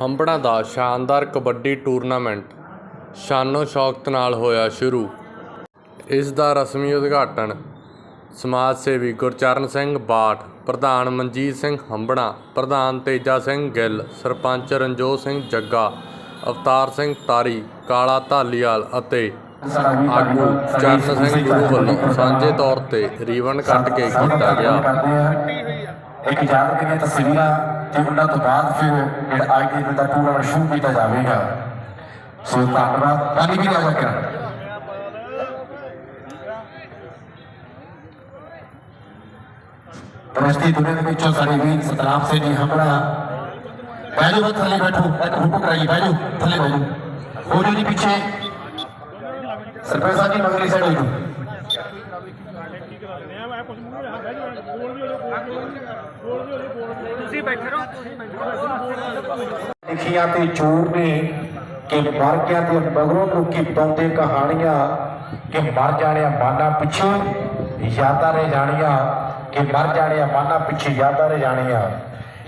ਹੰਬੜਾਂ ਦਾ ਸ਼ਾਨਦਾਰ ਕਬੱਡੀ ਟੂਰਨਾਮੈਂਟ ਸ਼ਾਨੋ ਸ਼ੌਕਤ ਨਾਲ ਹੋਇਆ ਸ਼ੁਰੂ। ਇਸ ਦਾ ਰਸਮੀ ਉਦਘਾਟਨ ਸਮਾਜ ਸੇਵੀ ਗੁਰਚਰਨ ਸਿੰਘ ਬਾਠ, ਪ੍ਰਧਾਨ ਮਨਜੀਤ ਸਿੰਘ ਹੰਬੜਾ, ਪ੍ਰਧਾਨ ਤੇਜਾ ਸਿੰਘ ਗਿੱਲ, ਸਰਪੰਚ ਰਣਜੋਤ ਸਿੰਘ ਜੱਗਾ, ਅਵਤਾਰ ਸਿੰਘ ਤਾਰੀ, ਕਾਲਾ ਧਾਲੀਵਾਲ ਅਤੇ ਆਗੂ ਚਰਨ ਸਿੰਘ ਗੁਰੂ ਵੱਲੋਂ ਸਾਂਝੇ ਤੌਰ ਤੇ ਰੀਵਨ ਕੱਟ ਕੇ ਕੀਤਾ ਗਿਆ। ਇੱਕ ਯਾਦ ਕਰੀਏ ਤਸਵੀਰਾਂ ਤੇ ਉਹਨਾਂ ਤੋਂ ਬਾਅਦ ਫਿਰ ਜਿਹੜਾ ਅੱਜ ਦੇ ਦਾ ਟੂਰਨਾਮੈਂਟ ਸ਼ੁਰੂ ਕੀਤਾ ਜਾਵੇਗਾ ਸੋ ਧੰਨਵਾਦ ਪਾਣੀ ਵੀ ਨਾ ਕਰ ਪ੍ਰਸਤੀ ਦੁਨੀਆ ਦੇ ਵਿੱਚੋਂ ਸਾਡੇ ਵੀਰ ਸਤਨਾਮ ਸਿੰਘ ਜੀ ਹਮੜਾ ਬੈਜੋ ਬਸ ਥੱਲੇ ਜੀ ਹੋ ਤੁਸੀਂ ਬੈਠੇ ਰਹੋ ਲਿਖੀਆਂ ਤੇ ਚੋਰ ਨੇ ਕਿ ਮਰ ਗਿਆ ਤੇ ਮਗਰੋਂ ਲੋਕੀ ਪਾਉਂਦੇ ਕਹਾਣੀਆਂ ਕਿ ਮਰ ਜਾਣਿਆ ਮਾਨਾ ਪਿੱਛੇ ਯਾਦਾਂ ਰਹਿ ਜਾਣੀਆਂ ਕਿ ਮਰ ਜਾਣਿਆ ਮਾਨਾ ਪਿੱਛੇ ਯਾਦਾਂ ਰਹਿ ਜਾਣੀਆਂ।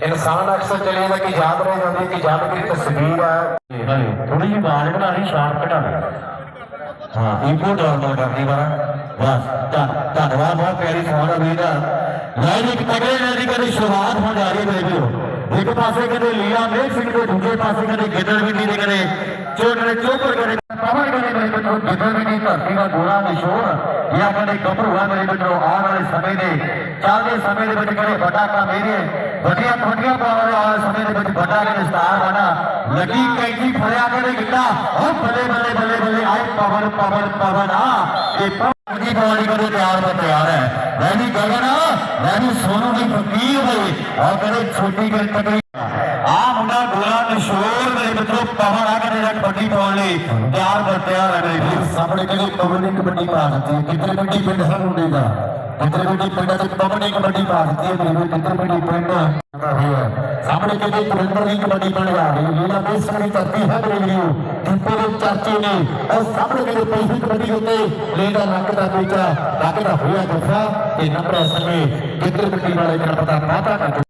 ਇਨਸਾਨ ਅਕਸਰ ਚਲੇਗਾ ਕਿ ਯਾਦ ਰਹਿ ਜਾਂਦੀ ਕਿ ਜਦ ਮੇਰੀ ਤਸਵੀਰ ਆ ਥੋੜੀ ਜਿਹੀ ਬਾਲ ਬਣਾਣੀ ਸ਼ਾਰਪ ਘਟਾਣੀ ਹਾਂ ਇਨਪੁਟ ਡਾਊਨਲੋਡ ਕਰਨੀ ਵਾਲਾ। ਬਸ, ਧੰਨ- ਧੰਨਵਾਦ, ਬਹੁਤ ਪਿਆਰੀ ਸਵਾਲ ਵੀਰ ਦਾ। ਲੈ ਜੀ ਇੱਕ ਤਗੜੇ ਨਾਲ ਦੀ ਕਦੇ ਸ਼ੁਰੂਆਤ ਹੋ ਜਾ ਰਹੀ ਹੈ, ਮੇਰੇ ਵੀਰੋ। ਇੱਕ ਪਾਸੇ ਕਦੇ ਲੀਲਾ ਮੇਘ ਸਿੰਘ ਤੇ ਦੂਜੇ ਪਾਸੇ ਕਦੇ ਗਿੱਦੜ ਵੀ ਦੇ ਕਦੇ ਚੋਟੜੇ ਚੋਪਰ ਕਦੇ ਪਵਨ ਕਦੇ ਮੇਰੇ ਬੱਚੋ ਗਿੱਦੜ ਵੀ ਦੀ ਧਰਤੀ ਦਾ ਗੋਲਾ ਨਿਸ਼ੋਰ। ਇਹ ਆਪਣੇ ਗੱਭਰੂ ਆ ਮੇਰੇ ਬੱਚੋ ਆਉਣ ਵਾਲੇ ਸਮੇਂ ਦੇ ਚੱਲਦੇ ਸਮੇਂ ਦੇ ਵਿੱਚ ਕਦੇ ਵੱਡਾ ਕੰਮ ਇਹਦੇ ਵੱਡੀਆਂ ਵੱਡੀਆਂ ਪਾਉਣ ਵਾਲੇ ਸਮੇਂ ਦੇ ਵਿੱਚ ਵੱਡਾ ਕਦੇ ਸਟਾਰ ਬਣਾ ਲੱਗੀ ਕੈਂਚੀ ਫੜਿਆ ਕਦੇ ਗਿੱਟਾ ਉਹ ਬੱਲੇ ਬੱਲੇ ਬੱਲੇ ਬੱਲੇ ਆਏ ਪਵਨ ਪਵਨ ਪਵਨ ਆ ਇਹ ਪਵਨ ਦੀ ਬੋਲੀ ਕਦੇ ਤਿਆਰ ਬਰ ਤਿਆਰ ਹੈ ਮੈਂ ਵੀ ਗਗਨ ਮੈਂ ਵੀ ਸੋਨੂ ਦੀ ਫਕੀਰ ਹੋਈ ਔਰ ਕਦੇ ਛੋਟੀ ਕਰ ਤਕੜੀ ਆ ਮੁੰਡਾ ਗੋਲਾ ਨਿਸ਼ੋਰ ਮੇਰੇ ਮਿੱਤਰੋ ਪਵਨ ਆ ਕਦੇ ਕਬੱਡੀ ਪਾਉਣ ਲਈ ਤਿਆਰ ਬਰ ਤਿਆਰ ਹੈ ਮੇਰੇ ਸਾਹਮਣੇ ਕਦੇ ਪਵਨ ਕਬੱਡੀ ਪਾ ਦਿੱਤੀ ਕਿੱਥੇ ਕਬੱਡੀ ਪਿੰਡ ਹੈ ਮੁੰਡੇ ਦਾ? ਕਿੱਥੇ ਕਬੱਡੀ ਪਿੰਡ ਤੇ ਪਵਨ ਕਬੱਡੀ ਪਾ ਦਿੱਤੀ ਹੈ ਮੇਰੇ ਕਿੱਥੇ ਕਬੱਡੀ ਪਿੰਡ? ਸਾਹਮਣੇ ਕਦੇ ਪੁਰਿੰਦਰ ਦੀ ਕਬੱਡੀ ਬਣ ਜਾ ਰਹੀ ਲੀਲਾ ਬੇਸਣ ਦੀ ਧਰਤੀ ਹੈ ਮੇਰੇ ਵੀਰੋ ਟਿੱਪੇ ਦੇ ਚਾਚੇ ਨੇ। ਉਹ ਸਾਹਮਣੇ ਕਦੇ ਪਹਿਲੀ ਕਬੱਡੀ ਉੱਤੇ ਲੈਦਾ ਨੱਕ ਦਾ ਦੂਜਾ ਨੱਕ ਦਾ ਹੋਇਆ ਦੂਸਰਾ ਤੇ ਨੰਬਰ ਅਸਲ ਵਿੱਚ ਕਿੱਧਰ ਕਬੱਡੀ ਵਾਲੇ ਦਾ ਪਾਤਾ ਕਰ